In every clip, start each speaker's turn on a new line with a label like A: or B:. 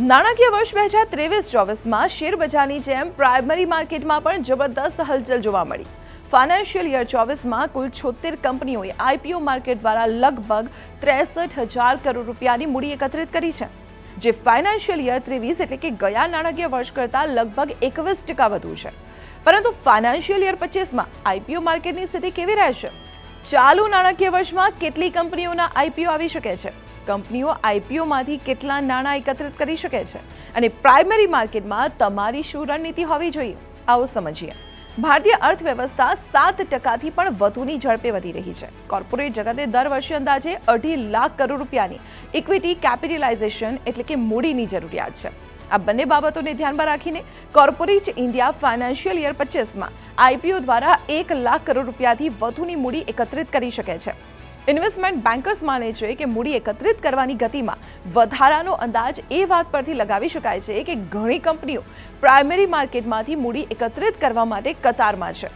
A: નાણાકીય વર્ષ બે હજાર ત્રેવીસ ચોવીસમાં શેરબજારની જેમ પ્રાઇમરી માર્કેટમાં પણ જબરદસ્ત હલચલ જોવા મળી. ફાઇનાન્શિયલ યર ચોવીસમાં કુલ છોતેર કંપનીઓએ આઈપીઓ માર્કેટ દ્વારા લગભગ ત્રેસઠ હજાર કરોડ રૂપિયાની મૂડી એકત્રિત કરી છે. જે ફાઇનાન્શિયલ યર ત્રેવીસ એટલે કે ગયા નાણાકીય વર્ષ કરતાં લગભગ એકવીસ ટકા વધુ છે. પરંતુ ફાઇનાન્શિયલ યર પચીસમાં આઈપીઓ માર્કેટની સ્થિતિ કેવી રહેશે? ચાલુ નાણાકીય વર્ષમાં કેટલી કંપનીઓના આઈપીઓ આવી શકે છે? કંપનીઓ આઈપીઓમાંથી કેટલા નાણાં એકત્રિત કરી શકે છે? અને પ્રાઇમરી માર્કેટમાં તમારી શું રણનીતિ હોવી જોઈએ? આવો સમજીએ. ભારતીય અર્થવ્યવસ્થા સાત ટકાથી પણ વધુની ઝડપે વધી રહી છે. કોર્પોરેટ જગતે દર વર્ષે અંદાજે અઢી લાખ કરોડ રૂપિયાની ઇક્વિટી કેપિટલાઇઝેશન એટલે કે મૂડીની જરૂરિયાત છે. આ બંને બાબતોને ધ્યાનમાં રાખીને કોર્પોરેટ ઇન્ડિયા ફાઇનાન્શિયલ યર પચીસમાં આઈપીઓ દ્વારા એક લાખ કરોડ રૂપિયાથી વધુની મૂડી એકત્રિત કરી શકે છે. ઇન્વેસ્ટમેન્ટ બેન્કર્સ માને છે કે મૂડી એકત્રિત કરવાની ગતિમાં વધારાનો અંદાજ એ વાત પરથી લગાવી શકાય છે કે ઘણી કંપનીઓ પ્રાઇમરી માર્કેટમાંથી મૂડી એકત્રિત કરવા માટે કતારમાં છે.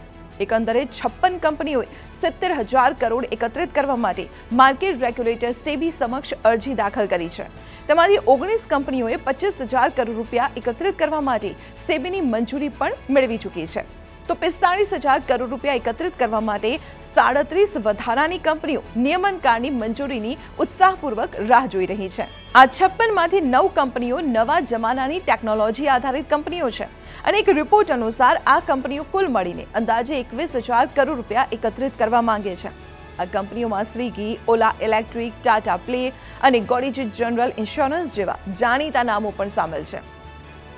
A: એકંદરે છપ્પન કંપનીઓએ સિત્તેર હજાર કરોડ એકત્રિત કરવા માટે માર્કેટ રેગ્યુલેટર સેબી સમક્ષ અરજી દાખલ કરી છે. તેમાંથી ઓગણીસ કંપનીઓએ પચીસ હજાર કરોડ રૂપિયા એકત્રિત કરવા માટે સેબીની મંજૂરી પણ મેળવી ચૂકી છે. તો પિસ્તાળીસ હજાર કરોડ રૂપિયા એકત્રિત કરવા માટે સાડત્રીસ વધારાની કંપનીઓ નિયમનકારની મંજૂરીની ઉત્સાહપૂર્વક રાહ જોઈ રહી છે. આ છપ્પનમાંથી નવ કંપનીઓ નવા જમાનાની ટેકનોલોજી આધારિત કંપનીઓ છે અને એક રિપોર્ટ અનુસાર આ કંપનીઓ કુલ મળીને અંદાજે એકવીસ હજાર કરોડ રૂપિયા એકત્રિત કરવા માંગે છે. આ કંપનીઓમાં Swiggy, Ola electric, Tata Play અને ગોડીજી જનરલ ઇન્સ્યોરન્સ જેવા જાણીતા નામો પણ સામેલ છે.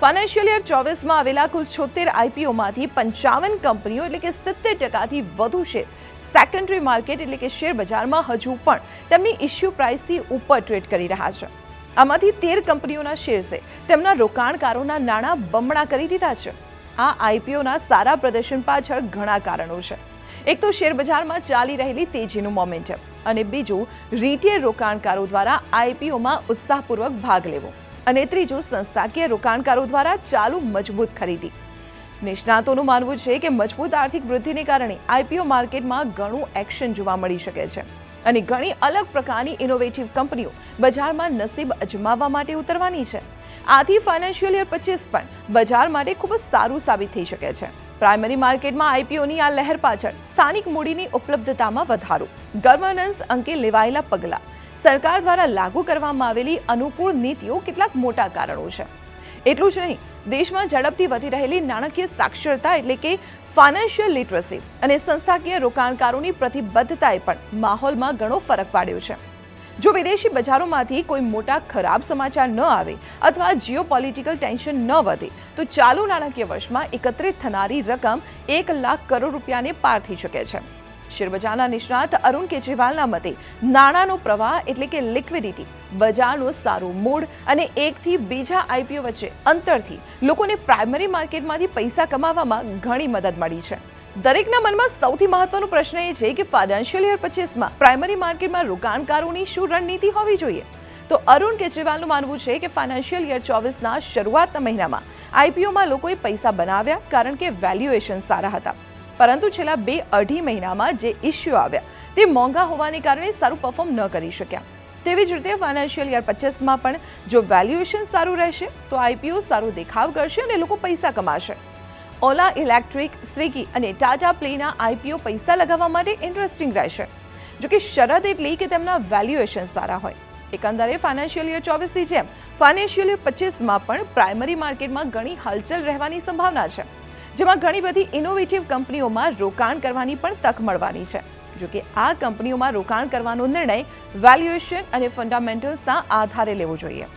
A: ફાઇનાન્શિયલ યર ચોવીસમાં આવેલા કુલ છોતેર આઈપીઓમાંથી પંચાવન કંપનીઓ એટલે કે સિત્તેર ટકાથી વધુ શેર. સેકન્ડરી માર્કેટ એટલે કે શેર બજારમાં હજુ પણ તેમની ઇશ્યુ પ્રાઇસથી ઉપર ટ્રેડ કરી રહ્યા છે. આમાંથી તેર કંપનીઓના શેર્સે તેમના રોકાણકારોના નાણાં બમણા કરી દીધા છે. આ આઈપીઓના સારા પ્રદર્શન પાછળ ઘણા કારણો છે. એક તો શેર બજારમાં ચાલી રહેલી તેજીનું મોમેન્ટમ અને બીજું રિટેલ રોકાણકારો દ્વારા આઈપીઓમાં ઉત્સાહપૂર્વક ભાગ લેવો. અને ત્રીજું, સંસ્થાકીય રોકાણકારો દ્વારા ચાલુ મજબૂત ખરીદી. નિષ્ણાતોનું માનવું છે કે મજબૂત આર્થિક વૃદ્ધિને કારણે આઈપીઓ માર્કેટમાં ઘણું એક્શન જોવા મળી શકે છે અને ઘણી અલગ પ્રકારની ઇનોવેટિવ કંપનીઓ બજારમાં નસીબ અજમાવવા માટે ઉતરવાની છે. આથી ફાઇનાન્શિયલ યર પચીસ પણ બજાર માટે ખૂબ જ સારું સાબિત થઈ શકે છે. પ્રાઇમરી માર્કેટમાં આઈપીઓની આ લહેર પાછળ સ્થાનિક મૂડીની ઉપલબ્ધતામાં વધારો. ગવર્નન્સ અંગે લેવાયેલા પગલાં. સરકાર દ્વારા લાગુ કરવામાં આવેલી અનુકૂળ નીતિઓ કેટલાક મોટા કારણો છે. એટલું જ નહીં, દેશમાં ઝડપથી વધી રહેલી નાણાકીય સાક્ષરતા એટલે કે ફાઇનાન્શિયલ લિટરસી અને સંસ્થાકીય રોકાણકારોની પ્રતિબદ્ધતાએ પણ માહોલમાં ઘણો ફરક પાડ્યો છે. જો વિદેશી બજારોમાંથી કોઈ મોટા ખરાબ સમાચાર ન આવે અથવા જીઓ પોલિટિકલ ટેન્શન ન વધે, તો ચાલુ નાણાકીય વર્ષમાં એકત્રિત થનારી રકમ એક લાખ કરોડ રૂપિયાને પાર થઈ શકે છે. શેરબજારના નિષ્ણાત અરુણ કેજરીવાલના મતે નાણાંનો પ્રવાહ એટલે કે લિક્વિડિટી બજારનો સારો મૂડ અને એકથી બીજા આઈપીઓ વચ્ચે અંતરથી લોકોને પ્રાઇમરી માર્કેટમાંથી પૈસા કમાવામાં ઘણી મદદ મળી છે. દરેકના મનમાં સૌથી મહત્વનો પ્રશ્ન એ છે કે ફાઇનાન્શિયલ યર પચીસમાં પ્રાઇમરી માર્કેટમાં રોકાણકારોની શું રણનીતિ હોવી જોઈએ? તો અરુણ કેજરીવાલનું માનવું છે કે ફાઇનાન્શિયલ યર ચોવીસના શરૂઆતના મહિનામાં આઈપીઓમાં લોકોએ પૈસા બનાવ્યા કારણ કે વેલ્યુએશન સારા હતા. પરંતુ છેલ્લા બે અઢી મહિનામાં જે ઇસ્યુ આવ્યા, તે મોંઘા હોવાને કારણે સારું પરફોર્મ ન કરી શક્યા. તેવી જ રીતે ફાઇનાન્શિયલ યર પચીસમાં પણ જો વેલ્યુએશન સારું રહેશે, તો આઈપીઓ સારો દેખાવ કરશે અને લોકો પૈસા કમાશે. ઓલા ઇલેક્ટ્રિક સ્વિગી અને ટાટા પ્લેના આઈપીઓ પૈસા લગાવવા માટે ઇન્ટરેસ્ટિંગ રહેશે. જો કે શરત એટલી કે તેમના વેલ્યુએશન સારા હોય. એકંદરે ફાઇનાન્શિયલ યર ચોવીસની જેમ ફાઇનાન્શિયલ યર પચીસમાં પણ પ્રાઇમરી માર્કેટમાં ઘણી હલચલ રહેવાની સંભાવના છે. જેમાં ઘણી બધી ઇનોવેટિવ કંપનીઓમાં રોકાણ કરવાની પણ તક મળવાની છે. જો કે આ કંપનીઓમાં રોકાણ કરવાનો નિર્ણય વેલ્યુએશન અને ફંડામેન્ટલ્સના આધારે લેવો જોઈએ.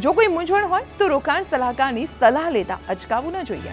A: જો કોઈ મૂંઝવણ હોય તો રોકાણ સલાહકારની સલાહ લેતા અચકાવવું ન જોઈએ.